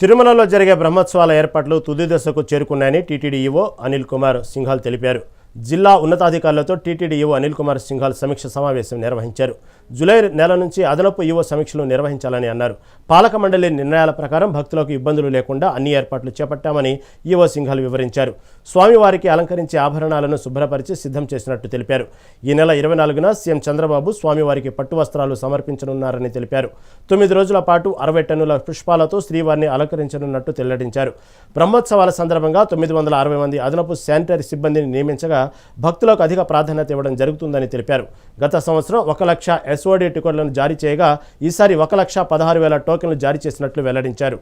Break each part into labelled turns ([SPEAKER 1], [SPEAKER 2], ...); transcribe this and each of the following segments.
[SPEAKER 1] తిరుమలలో జరిగే బ్రహ్మోత్సవాల ఏర్పాట్లు తుది దశకు చేరుకున్నాయని టీటీడీ ఈవో అనిల్ కుమార్ సింఘాల్ తెలిపారు. జిల్లా ఉన్నతాధికారులతో టీటీడీ ఈవో అనిల్ కుమార్ సింఘాల్ సమీక్ష సమావేశం నిర్వహించారు. జూలై నెల నుంచి అదనపు ఈవో సమీక్షలు నిర్వహించాలని అన్నారు. పాలక మండలి నిర్ణయాల ప్రకారం భక్తులకు ఇబ్బందులు లేకుండా అన్ని ఏర్పాట్లు చేపట్టామని ఈవో సింఘాల్ వివరించారు. స్వామివారికి అలంకరించే ఆభరణాలను శుభ్రపరిచి సిద్ధం చేసినట్టు తెలిపారు. ఈ నెల ఇరవై నాలుగున సీఎం చంద్రబాబు స్వామివారికి పట్టు వస్త్రాలు సమర్పించనున్నారని తెలిపారు. తొమ్మిది రోజుల పాటు అరవై టన్నుల పుష్పాలతో శ్రీవారిని అలంకరించనున్నట్టు వెల్లడించారు. బ్రహ్మోత్సవాల సందర్భంగా తొమ్మిది వందల అరవై మంది అదనపు శానిటరీ సిబ్బందిని నియమించగా భక్తులకు అధిక ప్రాధాన్యత ఇవ్వడం జరుగుతుందని తెలిపారు. గత సంవత్సరం ఒక లక్ష ఎస్ఓడి టికెట్లను జారీ చేయగా ఈసారి ఒక లక్ష పదహారు వేల టోకెన్లు జారీ చేసినట్లు వెల్లడించారు.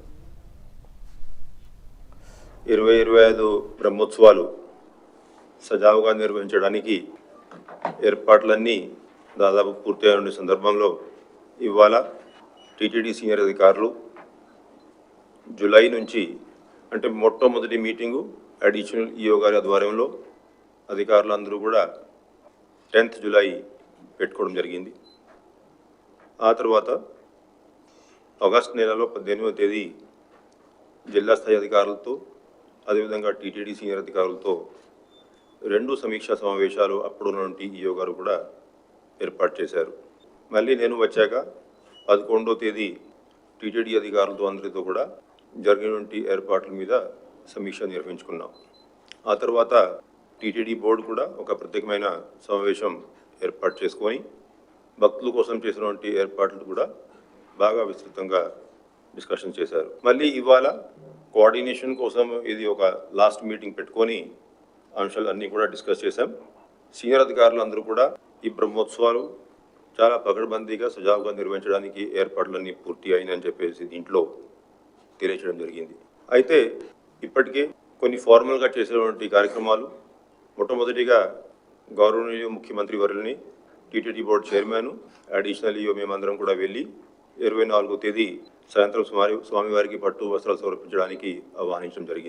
[SPEAKER 2] ఇరవై ఇరవై ఐదు బ్రహ్మోత్సవాలు సజావుగా నిర్వహించడానికి ఏర్పాట్లన్నీ దాదాపు పూర్తయిన సందర్భంలో ఇవాళ టీటీడీ సీనియర్ అధికారులు జూలై నుంచి అంటే మొట్టమొదటి మీటింగు అడిషనల్ ఈఓ గారి ఆధ్వర్యంలో అధికారులందరూ కూడా టెన్త్ జులై పెట్టుకోవడం జరిగింది. ఆ తర్వాత ఆగస్ట్ నెలలో పద్దెనిమిదవ తేదీ జిల్లా స్థాయి అధికారులతో అదేవిధంగా టీటీడీ సీనియర్ అధికారులతో రెండు సమీక్షా సమావేశాలు అప్పుడు నుండి గారు కూడా ఏర్పాటు చేశారు. మళ్ళీ నేను వచ్చాక పదకొండో తేదీ టీటీడీ అధికారులతో అందరితో కూడా జరిగినటువంటి ఏర్పాట్ల మీద సమీక్ష నిర్వహించుకున్నాం. ఆ తర్వాత టీటీడీ బోర్డు కూడా ఒక ప్రత్యేకమైన సమావేశం ఏర్పాటు చేసుకొని భక్తుల కోసం చేసినటువంటి ఏర్పాట్లు కూడా బాగా విస్తృతంగా డిస్కషన్ చేశారు. మళ్ళీ ఇవాళ కోఆర్డినేషన్ కోసం ఇది ఒక లాస్ట్ మీటింగ్ పెట్టుకొని అంశాలు అన్నీ కూడా డిస్కస్ చేశాం. సీనియర్ అధికారులు అందరూ కూడా ఈ బ్రహ్మోత్సవాలు చాలా పకడ్బందీగా సజావుగా నిర్వహించడానికి ఏర్పాట్లన్నీ పూర్తి అయినాయని చెప్పేసి దీంట్లో తెలియచేయడం జరిగింది. అయితే ఇప్పటికే కొన్ని ఫార్మల్గా చేసేటువంటి కార్యక్రమాలు మొట్టమొదటిగా గౌరవనీయ ముఖ్యమంత్రి వర్యుల్ని TTD board chairman additional EO మేమందరం కూడా వెళ్ళి ఇరవై నాలుగో తేదీ సాయంత్రం స్వామి స్వామివారికి పట్టు వస్త్రాలు సమర్పించడానికి ఆహ్వానించడం జరిగింది.